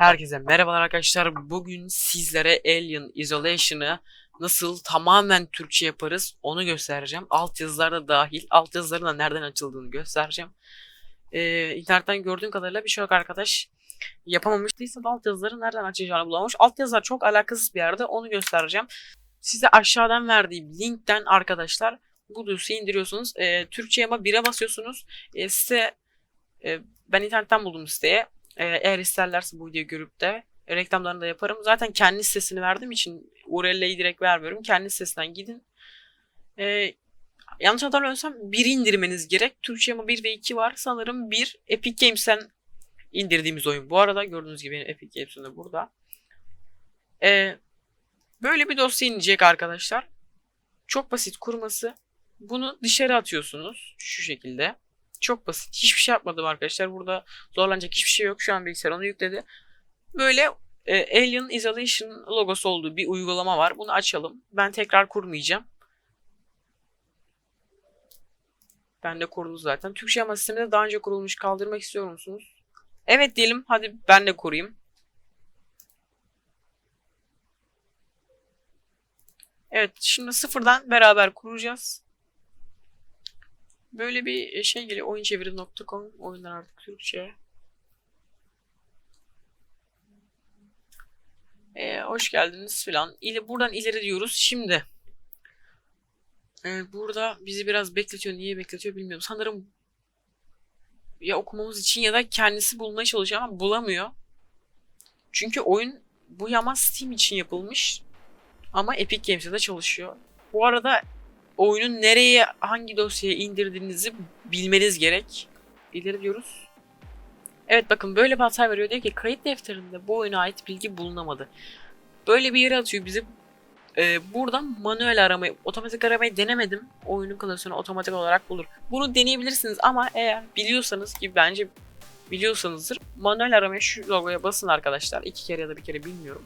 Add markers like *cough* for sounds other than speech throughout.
Herkese merhabalar arkadaşlar. Bugün sizlere Alien Isolation'ı nasıl tamamen Türkçe yaparız onu göstereceğim. Altyazılar da dahil. Altyazıların da nereden açıldığını göstereceğim. Ee, internetten gördüğüm kadarıyla birçok arkadaş yapamamıştıysa da altyazıları nereden açacağını bulamamış. Altyazılar çok alakasız bir yerde onu göstereceğim. Size aşağıdan verdiğim linkten arkadaşlar bu dosyayı indiriyorsunuz. Ee, Türkçe ama 1'e basıyorsunuz. Ee, size e, ben internetten buldum siteye. Ee, eğer isterlerse bu videoyu görüp de reklamlarını da yaparım. Zaten kendi sitesini verdiğim için URL'yi direkt vermiyorum. Kendi sitesinden gidin. Ee, yanlış hatırlamıyorsam 1 indirmeniz gerek. Türkçe ama 1 ve 2 var. Sanırım 1 Epic Games'ten indirdiğimiz oyun. Bu arada gördüğünüz gibi Epic Games'im de burada. Ee, böyle bir dosya inecek arkadaşlar. Çok basit kurması. Bunu dışarı atıyorsunuz. Şu şekilde. Çok basit. Hiçbir şey yapmadım arkadaşlar. Burada zorlanacak hiçbir şey yok. Şu an bilgisayar onu yükledi. Böyle e, Alien Isolation logosu olduğu bir uygulama var. Bunu açalım. Ben tekrar kurmayacağım. Ben de kurulu zaten. Türkçe ama sisteminde daha önce kurulmuş. Kaldırmak istiyor musunuz? Evet diyelim. Hadi ben de kurayım. Evet şimdi sıfırdan beraber kuracağız. Böyle bir şey geliyor. Oyunçeviri.com oyunlar artık Türkçe. Ee, hoş geldiniz filan. İle, buradan ileri diyoruz. Şimdi ee, burada bizi biraz bekletiyor. Niye bekletiyor bilmiyorum. Sanırım ya okumamız için ya da kendisi bulmaya çalışıyor ama bulamıyor. Çünkü oyun bu yama Steam için yapılmış. Ama Epic Games'e de çalışıyor. Bu arada oyunun nereye hangi dosyaya indirdiğinizi bilmeniz gerek. İleri diyoruz. Evet bakın böyle bir hata veriyor. Diyor ki kayıt defterinde bu oyuna ait bilgi bulunamadı. Böyle bir yere atıyor bizi. Ee, buradan manuel aramayı, otomatik aramayı denemedim. Oyunun klasörünü otomatik olarak bulur. Bunu deneyebilirsiniz ama eğer biliyorsanız ki bence biliyorsanızdır. Manuel aramaya şu logoya basın arkadaşlar. iki kere ya da bir kere bilmiyorum.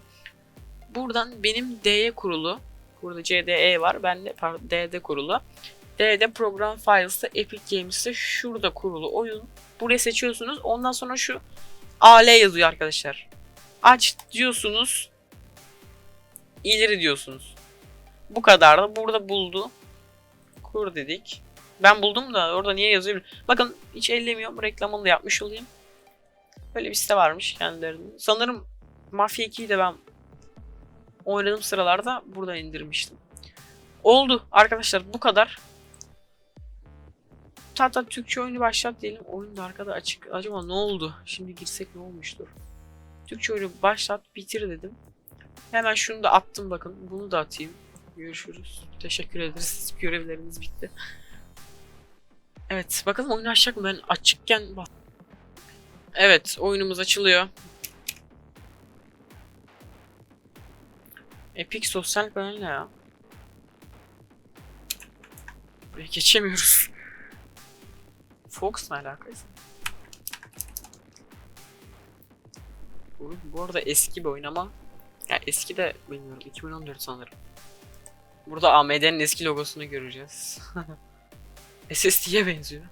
Buradan benim D'ye kurulu Burada CDE var. Bende pardon, D'de kurulu. D'de Program Files'ta Epic Games'te şurada kurulu oyun. Buraya seçiyorsunuz. Ondan sonra şu AL yazıyor arkadaşlar. Aç diyorsunuz. İleri diyorsunuz. Bu kadar da burada buldu. Kur dedik. Ben buldum da orada niye yazıyor? Bakın hiç ellemiyorum. Reklamını da yapmış olayım. Böyle bir site varmış kendilerinin. Sanırım Mafia 2'yi de ben oynadığım sıralarda buradan indirmiştim. Oldu arkadaşlar bu kadar. Hatta Türkçe oyunu başlat diyelim. Oyun da arkada açık. Acaba ne oldu? Şimdi girsek ne olmuştur? Türkçe oyunu başlat bitir dedim. Hemen şunu da attım bakın. Bunu da atayım. Görüşürüz. Teşekkür ederiz. Görevlerimiz bitti. Evet bakalım oyun açacak mı? Ben açıkken bak. Evet oyunumuz açılıyor. Epic sosyal ne ya? Buraya geçemiyoruz. Fox ne alakaysa? Bu, bu arada eski bir oyun ama ya eski de bilmiyorum 2014 sanırım. Burada AMD'nin eski logosunu göreceğiz. *laughs* SSD'ye benziyor.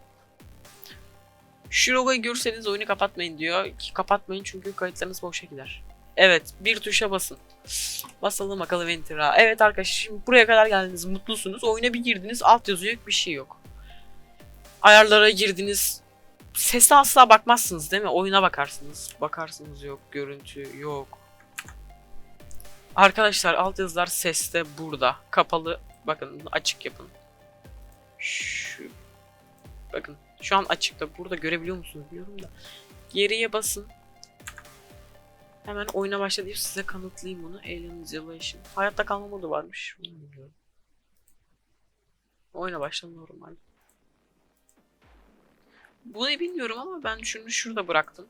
Şu logoyu görürseniz oyunu kapatmayın diyor. Ki kapatmayın çünkü kayıtlarınız boşa gider. Evet bir tuşa basın. Basalım bakalım enter'a. Evet arkadaşlar şimdi buraya kadar geldiniz mutlusunuz. Oyuna bir girdiniz alt yazı yok bir şey yok. Ayarlara girdiniz. Sese asla bakmazsınız değil mi? Oyuna bakarsınız. Bakarsınız yok. Görüntü yok. Arkadaşlar alt yazılar seste burada. Kapalı. Bakın açık yapın. Şu. Bakın şu an açıkta. Burada görebiliyor musunuz bilmiyorum da. Geriye basın. Hemen oyuna başla size kanıtlayayım bunu. Alien Isolation. Hayatta kalma modu varmış. Bunu bilmiyorum. Oyuna başla normal. Bunu bilmiyorum ama ben şunu şurada bıraktım.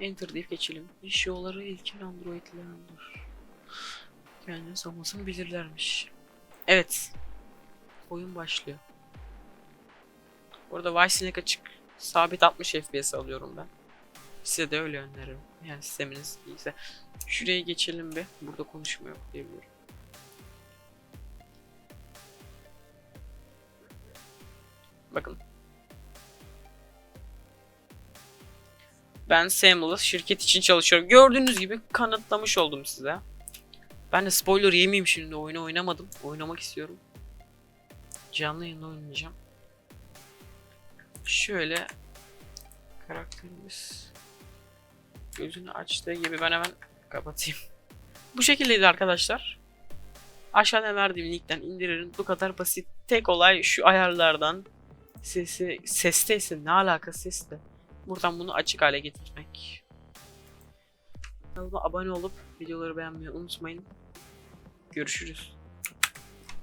Enter deyip geçelim. İş yolları ilkel Android'lerdir. Kendini savunmasını bilirlermiş. Evet. Oyun başlıyor. Burada Vice açık. Sabit 60 FPS alıyorum ben. Size de öyle öneririm. Yani sisteminiz iyiyse. Şuraya geçelim bir. Burada konuşma yok diyebiliyorum. Bakın. Ben Seamless şirket için çalışıyorum. Gördüğünüz gibi kanıtlamış oldum size. Ben de spoiler yemeyeyim şimdi oyunu oynamadım. Oynamak istiyorum. Canlı yayında oynayacağım. Şöyle karakterimiz gözünü açtığı gibi ben hemen kapatayım. Bu şekildeydi arkadaşlar. Aşağıda verdiğim linkten indirin. Bu kadar basit. Tek olay şu ayarlardan sesi sesteyse ne alaka sesle. Buradan bunu açık hale getirmek. Kanalıma abone olup videoları beğenmeyi unutmayın. Görüşürüz.